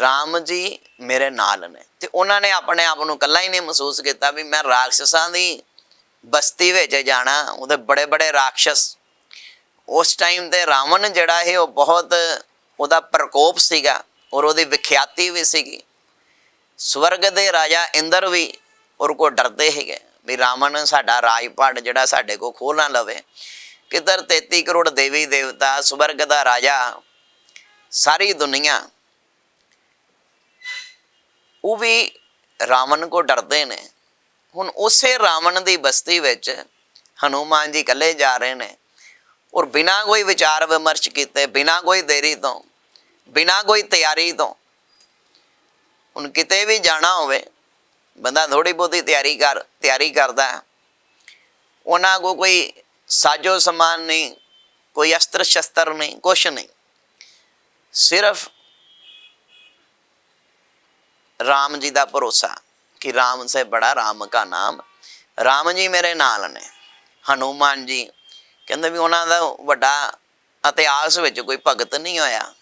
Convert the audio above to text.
ਰਾਮ ਜੀ ਮੇਰੇ ਨਾਲ ਨੇ। ਤੇ ਉਹਨਾਂ ਨੇ ਆਪਣੇ ਆਪ ਨੂੰ ਇਕੱਲਾ ਹੀ ਨਹੀਂ ਮਹਿਸੂਸ ਕੀਤਾ ਵੀ ਮੈਂ ਰਾਖਸ਼ਾਂ ਦੀ ਬਸਤੀ ਵਿੱਚ ਜਾਣਾ, ਉਹਦੇ ਬੜੇ ਬੜੇ ਰਾਖਸ਼ ਉਸ ਟਾਈਮ ਤੇ ਰਾਵਣ ਜਿਹੜਾ ਹੈ ਉਹ ਬਹੁਤ ਉਹਦਾ ਪ੍ਰਕੋਪ ਸੀਗਾ ਔਰ ਉਹਦੀ ਵਿਖਿਆਤੀ ਵੀ ਸੀਗੀ। ਸਵਰਗ ਦੇ ਰਾਜਾ ਇੰਦਰ ਵੀ ਔਰ ਕੋ ਡਰਦੇ ਹੈਗੇ ਵੀ ਰਾਵਣ ਸਾਡਾ ਰਾਜਪਾਟ ਜਿਹੜਾ ਸਾਡੇ ਕੋ ਖੋਹ ਨਾ ਲਵੇ। ਕਿਧਰ 33 ਕਰੋੜ ਦੇਵੀ ਦੇਵਤਾ ਸਵਰਗ ਦਾ ਰਾਜਾ, ਸਾਰੀ ਦੁਨੀਆ ਉਹ ਵੀ ਰਾਵਣ ਕੋ ਡਰਦੇ ਨੇ ਹੁਣ ਉਸੇ ਰਾਵਣ ਦੀ ਬਸਤੀ ਵਿੱਚ ਹਨੂਮਾਨ ਜੀ ਇਕੱਲੇ ਜਾ ਰਹੇ ਨੇ ਔਰ ਬਿਨਾਂ ਕੋਈ ਵਿਚਾਰ ਵਿਮਰਸ਼ ਕੀਤੇ, ਬਿਨਾਂ ਕੋਈ ਦੇਰੀ ਤੋਂ, ਬਿਨਾਂ ਕੋਈ ਤਿਆਰੀ ਤੋਂ ਹੁਣ ਕਿਤੇ ਵੀ ਜਾਣਾ ਹੋਵੇ, ਬੰਦਾ ਥੋੜੀ ਬਹੁਤੀ ਤਿਆਰੀ ਕਰ, ਤਿਆਰੀ ਕਰਦਾ ਹੈ। ਉਹਨਾਂ ਕੋ ਕੋਈ ਸਾਜੋ ਸਮਾਨ ਨਹੀਂ, ਕੋਈ ਅਸਤਰ ਸ਼ਸਤਰ ਨਹੀਂ, ਕੁਛ ਨਹੀਂ ਸਿਰਫ ਰਾਮ ਜੀ ਦਾ ਭਰੋਸਾ ਕਿ ਰਾਮ ਸੇ ਬੜਾ ਰਾਮ ਕਾ ਨਾਮ। ਰਾਮ ਜੀ ਮੇਰੇ ਨਾਲ ਨੇ। ਹਨੂਮਾਨ ਜੀ ਕਹਿੰਦੇ ਵੀ ਉਹਨਾਂ ਦਾ ਵੱਡਾ ਇਤਿਹਾਸ ਵਿੱਚ ਕੋਈ ਭਗਤ ਨਹੀਂ ਹੋਇਆ।